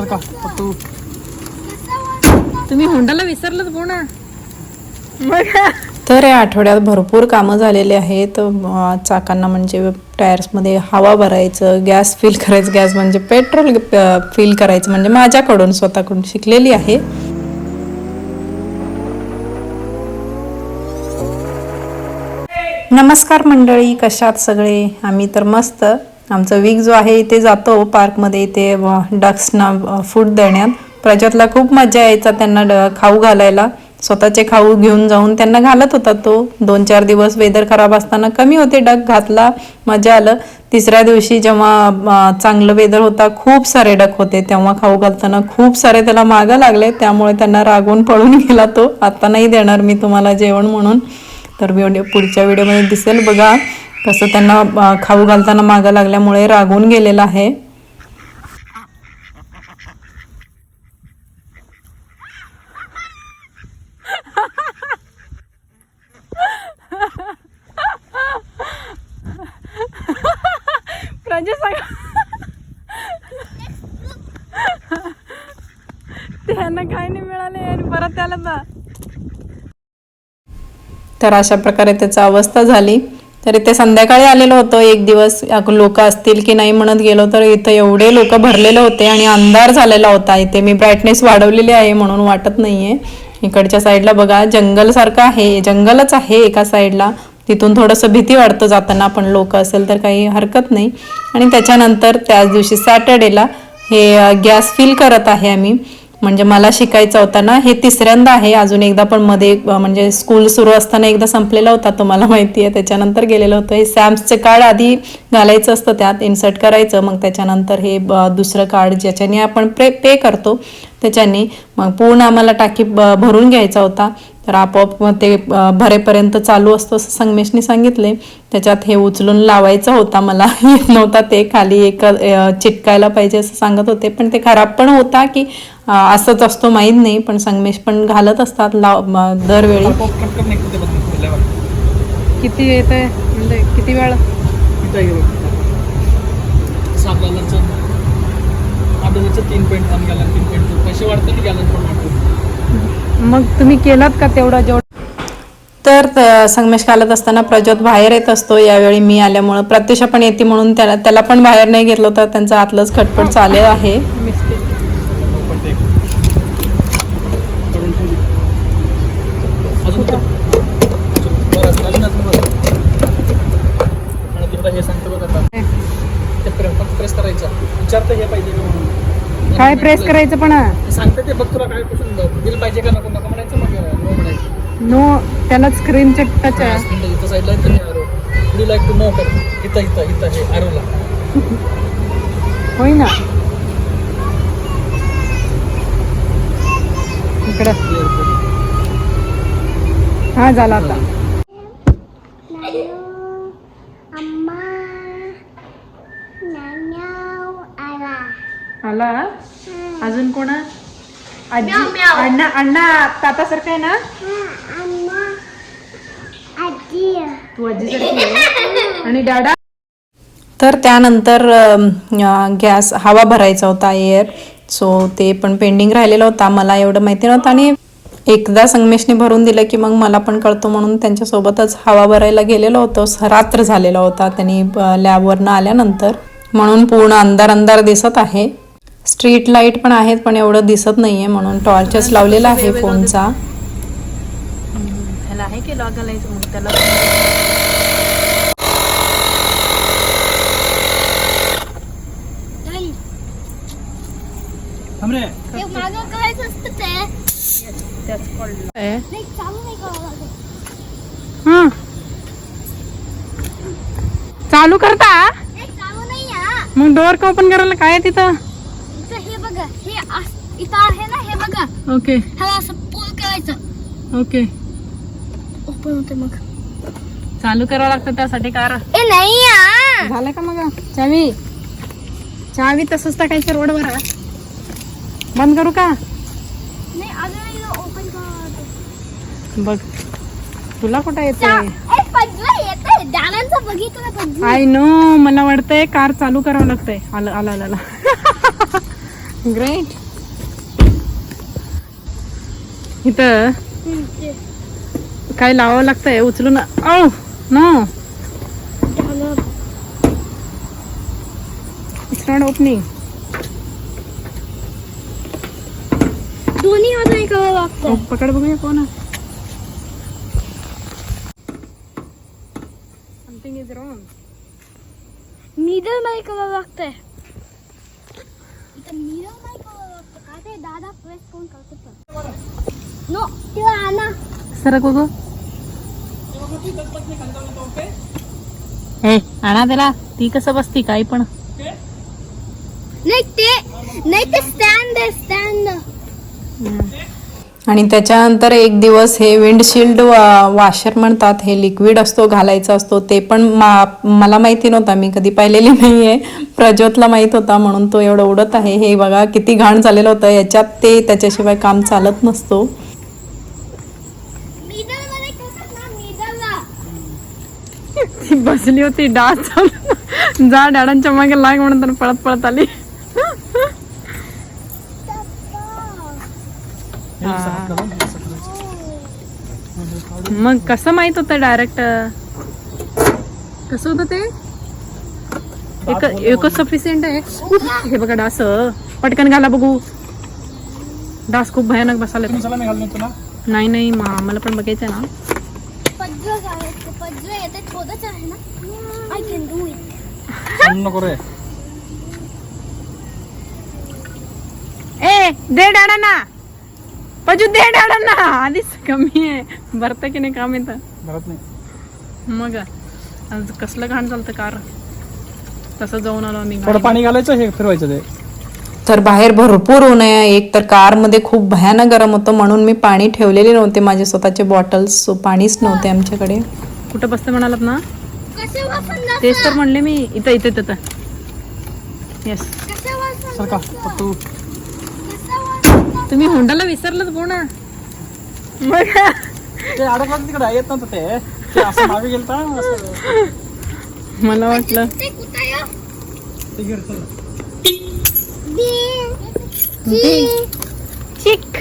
सारखा फक्त तुम्ही होंडाला विसरलंच ना. तर या आठवड्यात भरपूर कामं झालेली आहेत. चाकांना म्हणजे टायर्समध्ये हवा भरायचं गॅस फिल करायचं. गॅस म्हणजे पेट्रोल फिल करायचं म्हणजे माझ्याकडून स्वतःकडून शिकलेली आहे. नमस्कार मंडळी कशात सगळे? आम्ही तर मस्त. आमचं वीक जो आहे इथे जातो पार्कमध्ये इथे डक्सना फूड देण्यात. प्रजातला खूप मजा यायचा त्यांना ड- खाऊ घालायला. स्वतःचे खाऊ घेऊन जाऊन त्यांना घालत होता तो. दोन चार दिवस वेदर खराब असताना कमी होते डक घातला मजा आलं. तिसऱ्या दिवशी जेव्हा चांगलं वेदर होता खूप सारे डक होते. तेव्हा खाऊ घालताना खूप सारे त्याला मागं लागले. त्यामुळे त्यांना रागवून पळून गेला तो. आता नाही देणार मी तुम्हाला जेवण म्हणून. तर व्हिडिओ पुढच्या व्हिडिओमध्ये दिसेल. बघा कसं त्यांना खाऊ घालताना मागं लागल्यामुळे रागून गेलेला आहे. त्यांना काय नाही मिळाले आणि परत त्याला तर अशा प्रकारे त्याची अवस्था झाली. तर इथे संध्याकाळी आलेलो होतो एक दिवस. लोक असतील की नाही म्हणत गेलो तर इथं एवढे लोक भरलेले होते आणि अंधार झालेला होता इथे. मी ब्राईटनेस वाढवलेली आहे म्हणून वाटत नाहीये. इकडच्या साईडला बघा जंगल सारखं आहे जंगलच आहे एका साईडला तिथून थोडंसं भीती वाटतं जाताना पण लोक असेल तर काही हरकत नाही. आणि त्याच्यानंतर त्याच दिवशी सॅटर्डेला हे गॅस फिल करत आहे आम्ही. म्हणजे मला शिकायचा होता ना हे तिसऱ्यांदा आहे. अजून एकदा पण मध्ये म्हणजे स्कूल सुरू असताना एकदा संपलेला होता तुम्हाला माहिती आहे. त्याच्यानंतर गेलेलं होतं. हे सॅम्सचं कार्ड आधी घालायचं असतं त्यात इन्सर्ट करायचं. मग त्याच्यानंतर हे ब- दुसरं कार्ड ज्याच्याने आपण पे पे करतो त्याच्याने मग पूर्ण आम्हाला टाकी ब- भरून घ्यायचा होता. तर आपोआप ते भरेपर्यंत चालू असतो असं संगमेशने सांगितले त्याच्यात हे उचलून लावायचं होता मला. येत नव्हता ते खाली एक चिटकायला पाहिजे असं सांगत होते. पण ते खराब पण होता की असंच असतो माहीत नाही पण संगमेश पण घालत असतात लाव दरवेळी. किती येत आहे म्हणजे किती वेळ? मग तुम्ही केलात का तेवढा जेवढा? तर संगमेश घालत असताना प्रज्योत बाहेर येत असतो यावेळी मी आल्यामुळं. प्रत्युषा पण येते म्हणून त्याला त्याला पण बाहेर नाही घेतलं होतं त्यांचं आतलंच खटपट चालू आहे पण ते करून ठेवली अजून तर बरं असेल अजून अजून बरं आणि तुला हे सांगतो बघ आता ते प्रे- फक्त प्रेस करायचं विचारतं हे पाहिजे का म्हणून काय प्रेस करायचं पण? ते सांगते ते बघ तुला काय क्वेश्चन बिल पाहिजे का नको? नको म्हणायचं मग. नो म्हणायचं. नो त्याला स्क्रीन टच आहे. इथं साईडला इथं to know कर इथं इथं इथं हे होय ना? इकडं. हा झाला आता. आला? अजून कोण? आजी? अण्णा अण्णा तातासारखं आहे ना. तू आजीसारखी आहे. आणि डाडा तर त्यानंतर गॅस हवा भरायचा होता एअर सो ते पण पेंडिंग राहिलेला होता. मला एवढं माहिती नव्हतं. आणि एकदा संगमेशने भरून दिलं की मग मला पण कळतो म्हणून त्यांच्यासोबतच हवा भरायला गेलेलो होतो. रात्र झालेला होता. त्यांनी लॅबवरनं आल्यानंतर म्हणून पूर्ण अंधार अंधार दिसत आहे. स्ट्रीट लाइट पण आहेत पण एवढं दिसत नाहीये म्हणून टॉर्चच लावलेला आहे फोनचा. आहे त्याला थांब रे. हे मागं करायचं असतं ते. त्याच पडलं नाही चालू नाही करावं लागत. हं. चालू करता? चालू नाही मग डोअर का ओपन करायला? काय आहे तिथं? हे बघा हे इथं आहे ना हे बघा. ओके. ह्याला असं पुल करायचं. ओके. ओपन होते मग. चालू करावं लागतं त्यासाठी कार. ए नाही हा झालं का मग? चावी. चावी तसंच टाकायचं रोडवर. बंद करू का? नाही अजून ओपन करावं लागतं. बघ. तुला कुठं येते. आय नो मला वाटतंय कार चालू करावं लागतंय. आलं आलं आलं आलं. ग्रेट इथं काय लावावं लागतंय? उचलून औ नो इट्स नॉट ओपनिंग दोन्ही हात नाही करावं लागतं पकड बघूया कोण समथिंग इज रॉंग मिडलमध्ये करावं लागतंय दादा प्रेस कोण करतो पण. नो तेव्हा आणा बघू. त्याला. ती कसं बसती काही पण. नाही ते नाही ते स्टँड स्टँड आणि त्याच्यानंतर एक दिवस हे विंडशिल्ड वॉशर म्हणतात हे लिक्विड असतो घालायचा असतो ते पण मा मला माहिती नव्हता मी कधी पाहिलेली नाही आहे प्रज्योतला माहीत होता म्हणून तो एवढं उडत आहे. हे बघा किती घाण झालेलं होतं. याच्यात ते त्याच्याशिवाय काम चालत नसतो. ती बसली होती डास जा डॅडांच्या मागे लाग म्हणून तर पळत पळत आली हे असं हात घालून हे असं करायचं. मग कसं माहीत होतं डायरेक्ट कसं होतं ते? एक एकच सफिशियंट आहे. हे बघा डास. पटकन घाला बघू. डास खूप भयानक बसाले नाही नाही मा- आम्हाला पण बघायचं ना. पज्र आहे ते पज्र येते थोडंच आहे ना. पजू दे डॅडांना. आधीच कमी आहे. भरतं की नाही काम येतं घरात नाही. मग? आज कसलं घाण चालतं कार? तसं जाऊन आलो आम्ही थोडं पाणी घालायचं हे फिरवायचं ते. तर बाहेर भरपूर ऊन आहे. एक तर कारमध्ये खूप भयानक गरम होतं. म्हणून मी पाणी ठेवलेले नव्हते. माझे स्वतःचे बॉटल्स सो पाणीच नव्हते आमच्याकडे. कुठं बसते म्हणालात ना? तेच तर म्हणले मी. इथं इथं इथं. येस कसे वाचन सर का तू कसं वाचन तुम्ही होंडाला विसरलंच हो ना. मग ते अडकलं तिकडे येत नव्हतं ते. ते असं मागे गेलता. असं मला वाटलं. ते गिरतं. बी. चिक.